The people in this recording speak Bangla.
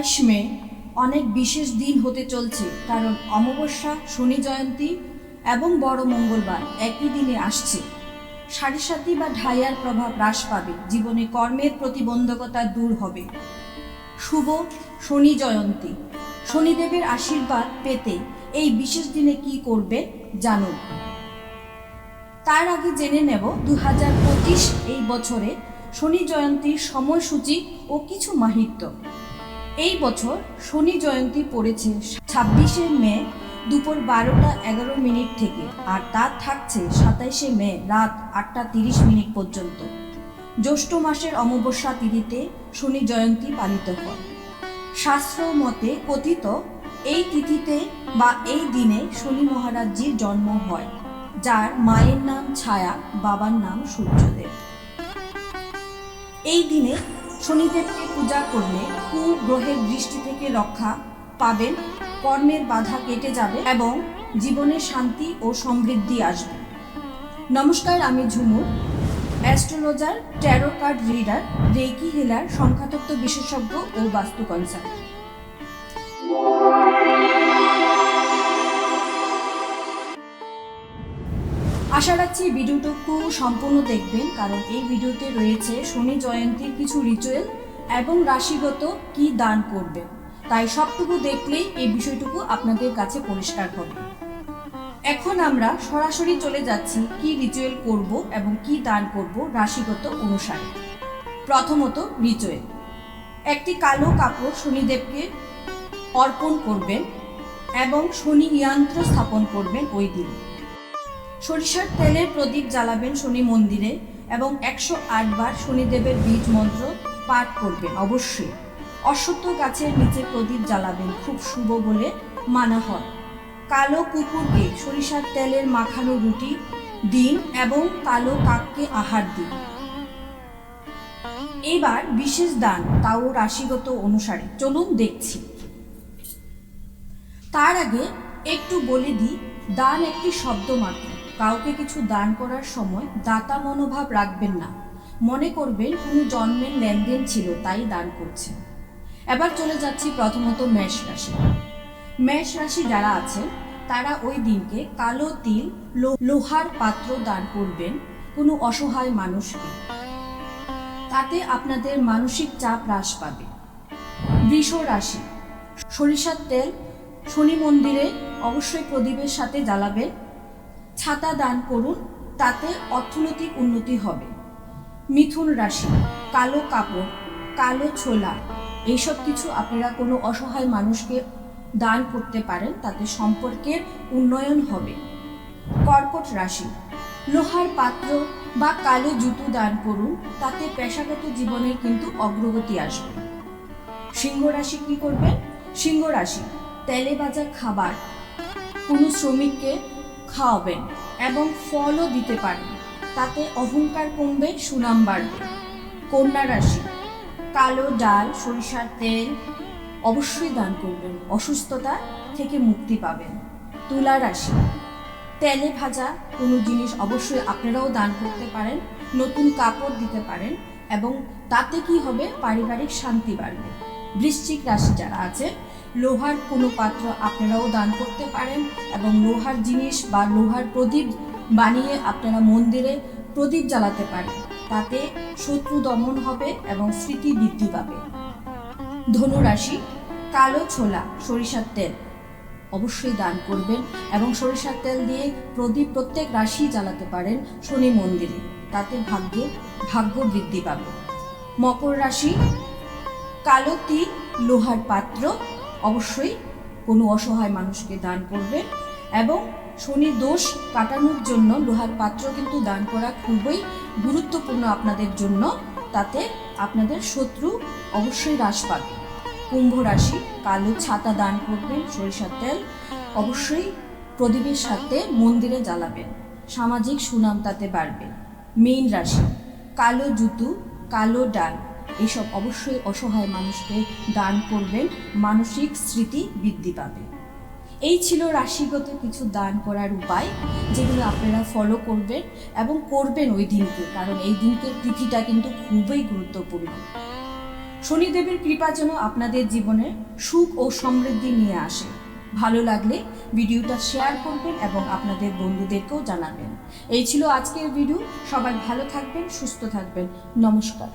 সাতাশ মে অনেক বিশেষ দিন হতে চলছে, কারণ অমাবস্যা, শনি জয়ন্তী এবং বড় মঙ্গলবার একই দিনে আসছে। সাড়ে সাতি বা ঢাইয়ার প্রভাব হ্রাস পাবে, জীবনে কর্মের প্রতিবন্ধকতা দূর হবে। শুভ শনি জয়ন্তী। শনিদেবের আশীর্বাদ পেতে এই বিশেষ দিনে কি করবে জানুন। তার আগে জেনে নেব দু হাজার পঁচিশ এই বছরে শনি জয়ন্তীর সময়সূচি ও কিছু মাহিত্য। এই বছর শনি জয়ন্তী পড়েছে ছাব্বিশে মে দুপুর বারোটা এগারো মিনিট থেকে, আর তা থাকছে সাতাইশে মে রাত আটটা তিরিশ মিনিট পর্যন্ত। জ্যৈষ্ঠ মাসের অমাবস্যা তিথিতে শনি জয়ন্তী পালিত হয়। শাস্ত্র মতে কথিত, এই তিথিতে বা এই দিনে শনি মহারাজজির জন্ম হয়, যার মায়ের নাম ছায়া, বাবার নাম সূর্যদেব। এই দিনে শনিদেবকে পূজা করলে কুগ্রহের দৃষ্টি থেকে রক্ষা পাবেন? কর্মের বাধা কেটে যাবে এবং জীবনে শান্তি ও সমৃদ্ধি আসবে। নমস্কার, আমি Jhumur astrologer, tarot card reader reiki healer, সংখ্যাতত্ত্ব বিশেষজ্ঞ ও বাস্তু কনসাল্ট। আশা রাখছি ভিডিওটুকু সম্পূর্ণ দেখবেন, কারণ এই ভিডিওতে রয়েছে শনি জয়ন্তীর কিছু রিচুয়াল এবং রাশিগত কি দান করবে। তাই সবটুকু দেখলেই এই বিষয়টুকু আপনাদের কাছে পরিষ্কার হবে। এখন আমরা সরাসরি চলে যাচ্ছি, কি রিচুয়াল করব এবং কি দান করব রাশিগত অনুসারে। প্রথমত রিচুয়াল একটি কালো কাপড় শনিদেবকে অর্পণ করবেন এবং শনি যন্ত্র স্থাপন করবেন ওই দিন। সরিষার তেলের প্রদীপ জ্বালাবেন শনি মন্দিরে এবং একশো আট বার শনিদেবের বীজ মন্ত্র পাঠ করবেন, অবশ্যই। অশ্বত্থ গাছের নিচে প্রদীপ জ্বালাবেন, খুব শুভ বলে মানা হয়। কালো কুকুরকে সরিষার তেলের মাখানো রুটি দিন এবং কালো কাককে আহার দিন। এবার বিশেষ দান তাও রাশিগত অনুসারে। চলুন দেখছি। তার আগে একটু বলে দিই, দান একটি শব্দ মাত্র। কাউকে কিছু দান করার সময় দাতা মনোভাব রাখবেন না। মনে করবেন কোনো জন্মের লেনদেন ছিল, তাই দান করছেন। এবার চলে যাচ্ছি প্রথমত মেষ রাশি। মেষ রাশি যারা আছেন, তারা ওই দিনকে কালো তিল লোহার পাত্র দান করবেন কোনো অসহায় মানুষকে। তাতে আপনাদের মানসিক চাপ হ্রাস পাবে। বৃষ রাশি, সরিষার তেল শনি মন্দিরে অবশ্যই প্রদীপের সাথে জ্বালাবেন। ছাতা দান করুন, তাতে অর্থনৈতিক উন্নতি হবে। মিথুন রাশি, কালো কাপড়, কালো ছোলা, এইসব কিছু আপনারা কোনো অসহায় মানুষকে দান করতে পারেন, তাতে সম্পর্কের উন্নয়ন হবে। কর্কট রাশি, লোহার পাত্র বা কালো জুতো দান করুন, তাতে পেশাগত জীবনের কিন্তু অগ্রগতি আসবে। সিংহ রাশি কি করবেন সিংহ রাশি, তেলে ভাজা খাবার। কোনো শ্রমিককে খাওয়াবেন এবং ফলও দিতে পারেন। তাতে অহংকার কমবে, সুনাম বাড়বে। কন্যা রাশি, কালো ডাল, সরিষার তেল অবশ্যই দান করবেন, অসুস্থতা থেকে মুক্তি পাবেন। তুলা রাশি, তেলে ভাজা কোনো জিনিস অবশ্যই আপনারাও দান করতে পারেন, নতুন কাপড় দিতে পারেন এবং তাতে কি হবে? পারিবারিক শান্তি বাড়বে। বৃশ্চিক রাশি যারা আছে, লোহার কোনো পাত্র আপনারাও দান করতে পারেন এবং লোহার জিনিস বা লোহার প্রদীপ বানিয়ে আপনারা মন্দিরে প্রদীপ জ্বালাতে পারেন। তাতে শত্রু দমন হবে এবং স্মৃতি বৃদ্ধি পাবে। ধনুরাশি, কালো ছোলা, সরিষার তেল অবশ্যই দান করবেন এবং সরিষার তেল দিয়ে প্রদীপ প্রত্যেক রাশি জ্বালাতে পারেন শনি মন্দিরে। তাতে ভাগ্যে ভাগ্য বৃদ্ধি পাবে। মকর রাশি কালো তিল লোহার পাত্র, অবশ্যই কোনো অসহায় মানুষকে দান করবেন এবং শনির দোষ কাটানোর জন্য লোহার পাত্র কিন্তু দান করা খুবই গুরুত্বপূর্ণ আপনাদের জন্য, তাতে আপনাদের শত্রু অবশ্যই হ্রাস পাবে। কুম্ভ রাশি, কালো ছাতা দান করবেন, সরিষার তেল, অবশ্যই প্রদীপের সাথে মন্দিরে জ্বালাবেন, সামাজিক সুনাম তাতে বাড়বে। মীন রাশি, কালো জুতো, কালো ডাল এসব অবশ্যই অসহায় মানুষকে দান করবেন, মানসিক স্মৃতি বৃদ্ধি পাবে। এই ছিল রাশিগত কিছু দান করার উপায়, যেগুলো আপনারা ফলো করবেন এবং করবেন ওই দিনকে, কারণ এই দিনকে তিথিটা কিন্তু খুবই গুরুত্বপূর্ণ। শনিদেবের কৃপা যেন আপনাদের জীবনে সুখ ও সমৃদ্ধি নিয়ে আসে। ভালো লাগলে ভিডিওটা শেয়ার করবেন এবং আপনাদের বন্ধুদেরকেও জানাবেন। এই ছিল আজকের ভিডিও সবাই ভালো থাকবেন, সুস্থ থাকবেন, নমস্কার।